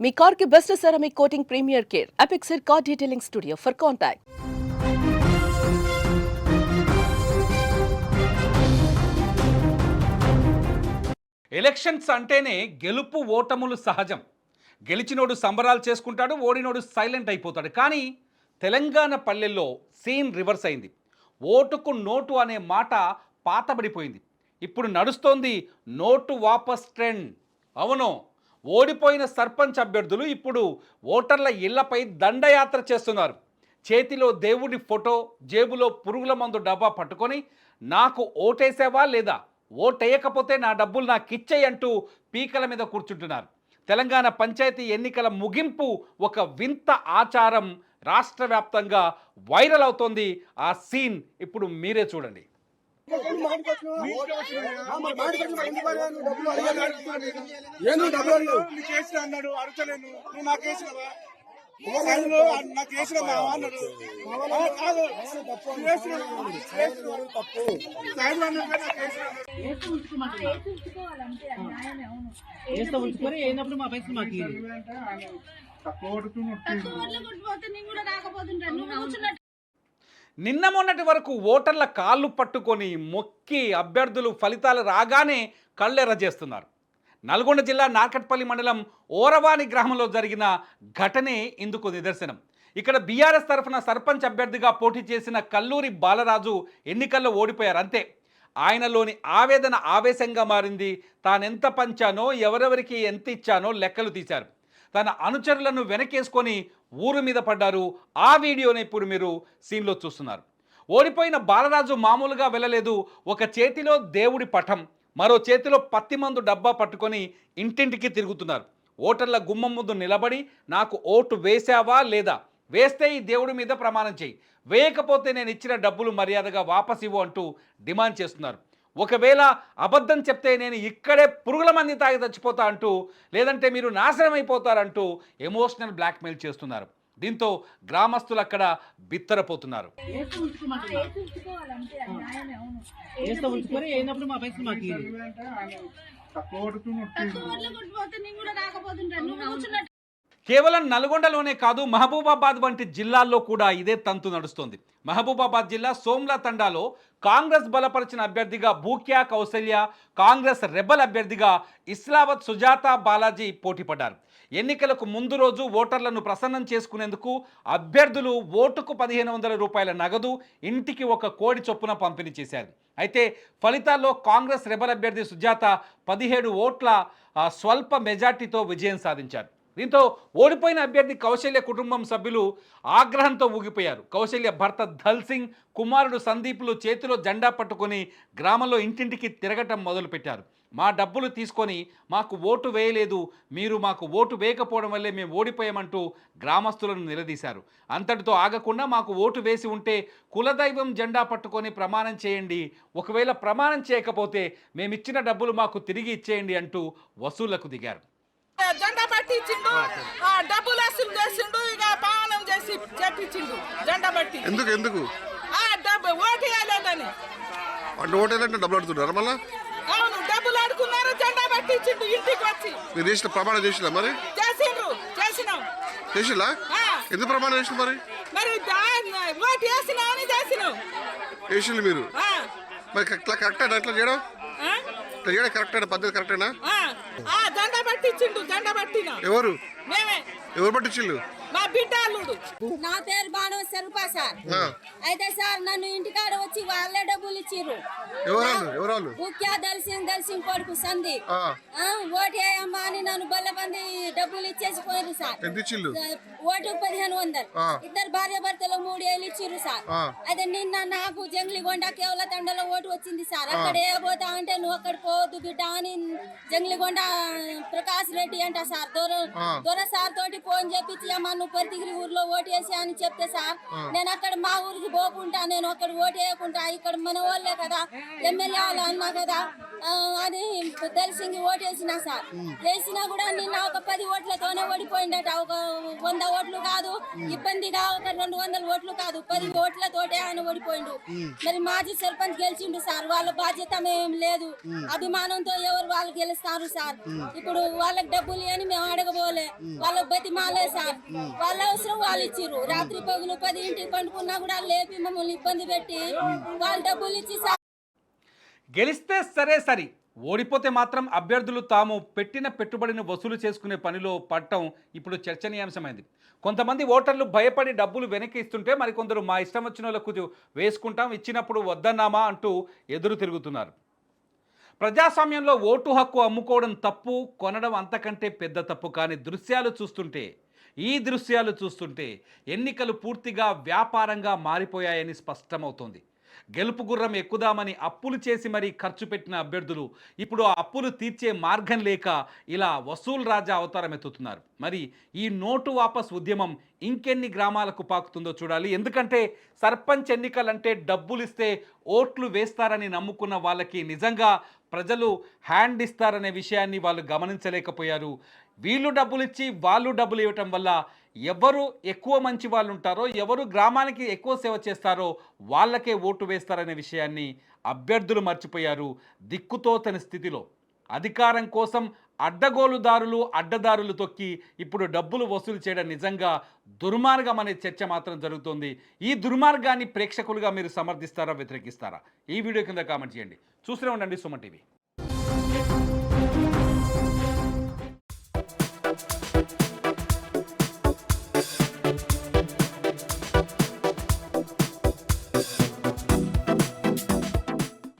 మీ కార్కి best ceramic coating premier care. అపెక్సర్ car detailing studio for contact elections అంటేనే గెలుపు ఓటములు సహజం. గెలిచినోడు సంబరాలు చేసుకుంటాడు ఓడినోడు సైలెంట్ అయిపోతాడు. కానీ తెలంగాణ పల్లెల్లో సీన్ రివర్స్ అయింది. ఓటుకు నోటు అనే మాట పాతబడిపోయింది. ఇప్పుడు నడుస్తోంది నోటు వాపస్ ట్రెండ్ అవును ఓడిపోయిన సర్పంచ్ అభ్యర్థులు ఇప్పుడు ఓటర్ల ఇళ్ళపై దండయాత్ర చేస్తున్నారు. చేతిలో దేవుడి ఫోటో జేబులో పురుగుల మందు డబ్బా పట్టుకొని నాకు ఓటేసావా లేదా? ఓటేయకపోతే నా డబ్బులు నాకు ఇచ్చేయి అంటూ పీకల మీద కూర్చుంటున్నారు. తెలంగాణ పంచాయతీ ఎన్నికల ముగింపు ఒక వింత ఆచారం రాష్ట్ర వ్యాప్తంగా వైరల్ అవుతోంది. ఆ సీన్ ఇప్పుడు మీరే చూడండి. ఏంది డబ్బులు అడిగావు? నీకు వేసిన అన్నాడు అడగలేను నువ్వు నాకు వేసిన అన్నాడు ఆ, కాదు నువ్వు వేసినావు. తప్పు సైన్లో అన్నాడు కదా, నాకు వేసిన అన్నాడు. వేస్తే ఉంచుకొని అయినప్పుడు మా పైసలు మాకు. తక్కువ నిన్న మొన్నటి వరకు ఓటర్ల కాళ్ళు పట్టుకొని మొక్కి అభ్యర్థులు ఫలితాలు రాగానే కళ్ళెర్ర చేస్తున్నారు. నల్గొండ జిల్లా నార్కట్పల్లి మండలం ఓరవాణి గ్రామంలో జరిగిన ఘటనే ఇందుకు నిదర్శనం. ఇక్కడ బీఆర్ఎస్ తరఫున సర్పంచ్ అభ్యర్థిగా పోటీ చేసిన కల్లూరి బాలరాజు ఎన్నికల్లో ఓడిపోయారు అంతే. ఆయనలోని ఆవేదన ఆవేశంగా మారింది. తానెంత పంచానో ఎవరెవరికి ఎంత ఇచ్చానో లెక్కలు తీశారు. తన అనుచరులను వెనకేసుకొని ఊరు మీద పడ్డారు. ఆ వీడియోని ఇప్పుడు మీరు సీన్లో చూస్తున్నారు. ఓడిపోయిన బాలరాజు మామూలుగా వెళ్ళలేదు. ఒక చేతిలో దేవుడి పటం మరో చేతిలో పత్తి మందు డబ్బా పట్టుకొని ఇంటింటికి తిరుగుతున్నారు. ఓటర్ల గుమ్మం ముందు నిలబడి నాకు ఓటు వేశావా లేదా? వేస్తే ఈ దేవుడి మీద ప్రమాణం చేయి. వేయకపోతే నేను ఇచ్చిన డబ్బులు మర్యాదగా వాపసివ్వు అంటూ డిమాండ్ చేస్తున్నారు. ఒకవేళ అబద్ధం చెప్తే నేను ఇక్కడే పురుగుల మంది తాగి చచ్చిపోతా అంటూ లేదంటే మీరు నాశనం అయిపోతారంటూ ఎమోషనల్ బ్లాక్మెయిల్ చేస్తున్నారు. దీంతో గ్రామస్తులు అక్కడ బిత్తరపోతున్నారు. తక్కువ కేవలం నల్గొండలోనే కాదు మహబూబాబాద్ వంటి జిల్లాల్లో కూడా ఇదే తంతు నడుస్తోంది. మహబూబాబాద్ జిల్లా సోమ్లా తండాలో కాంగ్రెస్ బలపరిచిన అభ్యర్థిగా భూక్యా కౌసల్య కాంగ్రెస్ రెబల్ అభ్యర్థిగా ఇస్లావత్ సుజాత బాలాజీ పోటీపడ్డారు. ఎన్నికలకు ముందు రోజు ఓటర్లను ప్రసన్నం చేసుకునేందుకు అభ్యర్థులు ఓటుకు పదిహేను వందల రూపాయల నగదు ఇంటికి ఒక కోడి చొప్పున పంపిణీ చేశారు. అయితే ఫలితాల్లో కాంగ్రెస్ రెబల్ అభ్యర్థి సుజాత పదిహేడు ఓట్ల స్వల్ప మెజార్టీతో విజయం సాధించారు. దీంతో ఓడిపోయిన అభ్యర్థి కౌశల్య కుటుంబం సభ్యులు ఆగ్రహంతో ఊగిపోయారు. కౌశల్య భర్త ధల్ సింగ్ కుమారుడు సందీప్లు చేతిలో జెండా పట్టుకొని గ్రామంలో ఇంటింటికి తిరగటం మొదలుపెట్టారు. మా డబ్బులు తీసుకొని మాకు ఓటు వేయలేదు మీరు మాకు ఓటు వేయకపోవడం వల్లే మేము ఓడిపోయామంటూ గ్రామస్తులను నిలదీశారు. అంతటితో ఆగకుండా మాకు ఓటు వేసి ఉంటే కులదైవం జెండా పట్టుకొని ప్రమాణం చేయండి ఒకవేళ ప్రమాణం చేయకపోతే మేమిచ్చిన డబ్బులు మాకు తిరిగి ఇచ్చేయండి అంటూ వసూళ్ళకు దిగారు. జెండా పట్టించిండు. ఆ, డబ్బులు వసూలు చేసిండు ఇక పావనం చేసి చెప్పించిండు జెండా పట్టి. ఎందుకు ఎందుకు? ఆ డబ్బు ఓటు వేయలేదని. అంటే ఓటేదంటే డబ్బులు అడుగుతున్నారు మళ్ళా? అవును డబ్బులు అడుకున్నారు జెండా పట్టించిండు ఇంటికి వచ్చి. మీరు చేసిన ప్రమాణం చేసిలా మరి? చేసిండ్రు చేసినాం. చేసిలా ఎందుకు ప్రమాణం చేసిన మరి? మరి ఓటు వేసినాం అని చేసినాం. చేసిండు మీరు? మరి ఇట్లా కరెక్టేనా ఇట్లా చేయడం? ఇట్లా చేయడం కరెక్టేనా పద్ధతి కరెక్టేనా? జెండా పట్టించిండు జెండా పట్టినాం. ఎవరు? ఎవరు పట్టించిల్లు మా బిడ్డ అల్లుడు. నా పేరు బాణవ స్వరూప సార్. అయితే సార్ నన్ను ఇంటికాడ వచ్చి వాళ్ళే డబ్బులు ఇచ్చిర్రు. ముఖ్య దల్సింగ్ దల్సింగ్ కొడుకు ఆ, ఓటు వేయమ్మా అని నన్ను బల్లబంది డబ్బులు ఇచ్చేసి పోయారు సార్. ఓటు పదిహేను వందలు. ఇద్దరు భార్య భర్తలు మూడు వేలు ఇచ్చిర్రు సార్. అయితే నిన్న నాకు జంగ్లిగొండ కేవల తండలో ఓటు వచ్చింది సార్. అక్కడ ఏ పోతా అంటే నువ్వు అక్కడ పోవద్దు బిడ్డ అని జంగ్లిగొండ ప్రకాష్ రెడ్డి అంట సార్. దొర. దొర సార్ తోటి ఫోన్ చేపించి అమ్మా నువ్వు పరితిగిరి ఊర్లో ఓటు వేసి అని చెప్తే సార్ నేను అక్కడ మా ఊరికి పోకుండా నేను అక్కడ ఓటు వేయకుండా ఇక్కడ మన వాళ్ళే కదా ఎమ్మెల్యే వాళ్ళు అన్నా కదా అని తెలిసి ఓటు వేసిన సార్. వేసినా కూడా నిన్న ఒక పది ఓట్లతోనే ఓడిపోయిందట ఒక వంద ఓట్లు కాదు ఇబ్బందిగా ఒక రెండు వందల ఓట్లు కాదు పది ఓట్లతోటే ఆయన ఓడిపోయిండు. మరి మాజీ సర్పంచ్ గెలిచిండు సార్ వాళ్ళ బాధ్యత ఏం లేదు. అభిమానంతో ఎవరు వాళ్ళు గెలుస్తారు సార్? ఇప్పుడు వాళ్ళకి డబ్బులు అని మేము అడగబోలే. వాళ్ళ బతిమాలే సార్. వాళ్ళ అవసరం వాళ్ళు ఇచ్చిర్రు. రాత్రి పగులు పది ఇంటికి పండుకున్నా కూడా లేపి మమ్మల్ని ఇబ్బంది పెట్టి వాళ్ళు డబ్బులు ఇచ్చి గెలిస్తే సరే సరి. ఓడిపోతే మాత్రం అభ్యర్థులు తాము పెట్టిన పెట్టుబడిని వసూలు చేసుకునే పనిలో పడటం ఇప్పుడు చర్చనీయాంశమైంది. కొంతమంది ఓటర్లు భయపడి డబ్బులు వెనక్కి ఇస్తుంటే మరికొందరు మా ఇష్టం వచ్చిన వాళ్ళకు వేసుకుంటాం ఇచ్చినప్పుడు వద్దన్నామా అంటూ ఎదురు తిరుగుతున్నారు. ప్రజాస్వామ్యంలో ఓటు హక్కు అమ్ముకోవడం తప్పు కొనడం అంతకంటే పెద్ద తప్పు. కానీ దృశ్యాలు చూస్తుంటే ఈ దృశ్యాలు చూస్తుంటే ఎన్నికలు పూర్తిగా వ్యాపారంగా మారిపోయాయని స్పష్టమవుతోంది. గెలుపు గుర్రం ఎక్కుదామని అప్పులు చేసి మరీ ఖర్చు పెట్టిన అభ్యర్థులు ఇప్పుడు ఆ అప్పులు తీర్చే మార్గం లేక ఇలా వసూల్ రాజా అవతారం ఎత్తుతున్నారు. మరి ఈ నోటు వాపస్ ఉద్యమం ఇంకెన్ని గ్రామాలకు పాకుతుందో చూడాలి. ఎందుకంటే సర్పంచ్ ఎన్నికలంటే డబ్బులు ఇస్తే ఓట్లు వేస్తారని నమ్ముకున్న వాళ్ళకి నిజంగా ప్రజలు హ్యాండ్ ఇస్తారనే విషయాన్ని వాళ్ళు గమనించలేకపోయారు. వీళ్ళు డబ్బులు ఇచ్చి వాళ్ళు డబ్బులు ఇవ్వటం వల్ల ఎవరు ఎక్కువ మంచి వాళ్ళు ఉంటారో ఎవరు గ్రామానికి ఎక్కువ సేవ చేస్తారో వాళ్ళకే ఓటు వేస్తారనే విషయాన్ని అభ్యర్థులు మర్చిపోయారు దిక్కుతోతని స్థితిలో. అధికారం కోసం అడ్డగోలుదారులు అడ్డదారులు తొక్కి ఇప్పుడు డబ్బులు వసూలు చేయడం నిజంగా దుర్మార్గం అనే చర్చ మాత్రం జరుగుతోంది. ఈ దుర్మార్గాన్ని ప్రేక్షకులుగా మీరు సమర్థిస్తారా వ్యతిరేకిస్తారా? ఈ వీడియో కింద కామెంట్ చేయండి. చూస్తూనే ఉండండి సుమన్ టీవీ.